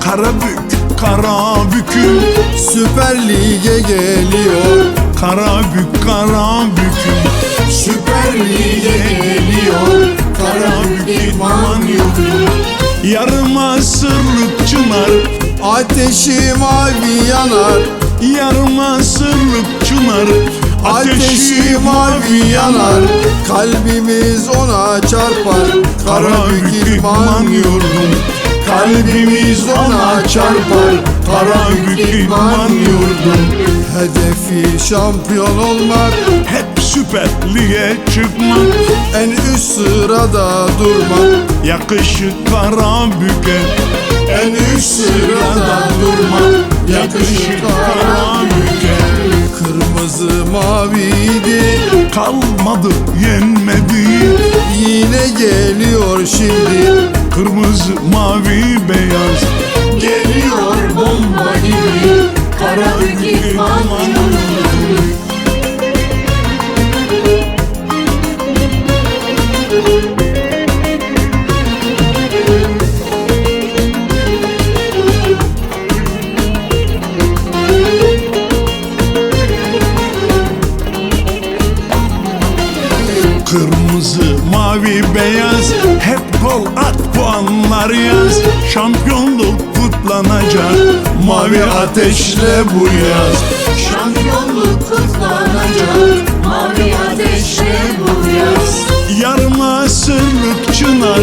Karabük, Karabük'üm Süper Lig'e geliyor. Karabük, Karabük'üm Süper Lig'e geliyor. Karabük İdman Yurdu. Yarım asırlık çınar. Ateşi mavi yanar. Yarım asırlık çınar. Ateşi mavi yanar. Kalbimiz ona çarpar. Karabük İdman Yurdum Kalbimiz ona çarpar Karabük İdman Yurdum Hedefi şampiyon olmak Hep Süper Lig'e çıkmak. En üst sırada durmak. Yakışır Karabük'e En üst sırada durmak. Yakışır Karabük'e Kırmızı maviydi. Kalmadı yenmedi. Yine geliyor şimdi Kırmızı mavi beyaz. Geliyor bomba gibi. Karabük İdman Kırmızı, mavi, beyaz. Hep gol at puanlar yaz. Şampiyonluk kutlanacak. Mavi ateşle bu yaz. Şampiyonluk kutlanacak. Mavi ateşle bu yaz. Yarım asırlık çınar.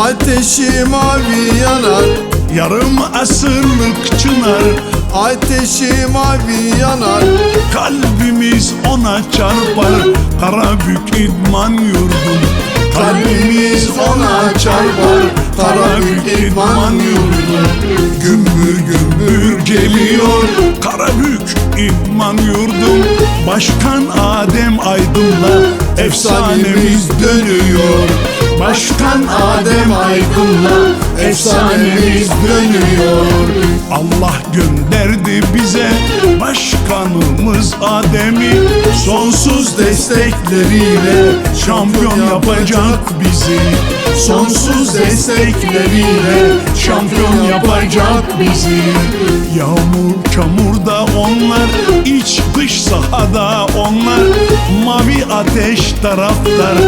Ateşi mavi yanar. Yarım asırlık çınar Ateşi mavi yanar. Kalbimiz ona çarpar. Karabük İdman Yurdum. Kalbimiz ona çarpar. Karabük İdman Yurdum. Gümbür gümbür geliyor. Karabük İdman Yurdum Başkan Adem Aydın'la Efsanemiz dönüyor. Başkan Adem Aydın'la Efsanemiz dönüyor. Allah gönderdi bize Başkanımız Adem'i. Sonsuz destekleriyle Şampiyon yapacak bizi. Sonsuz destekleriyle Şampiyon yapacak bizi. Yağmur çamurda onlar iç dış sahada onlar. Mavi ateş taraftar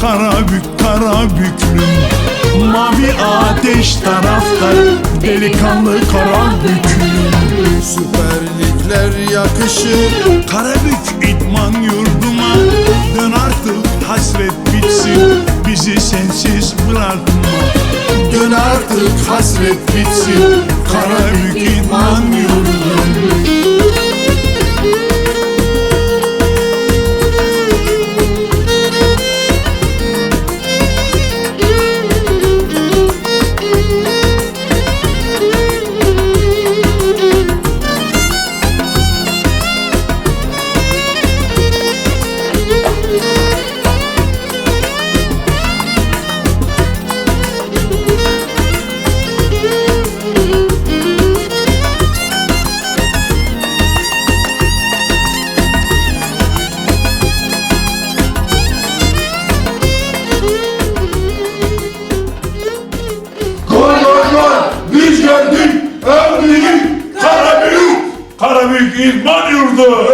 Karabük Karabüklüm Mavi ateş taraftar Delikanlı Karabüklüm Süper Ligler yakışır Karabük idman yurduma. Dön artık hasret bitsin Bizi sensiz bırakma. Dön artık hasret bitsin. Karabük idman yurdum İdman Yurdu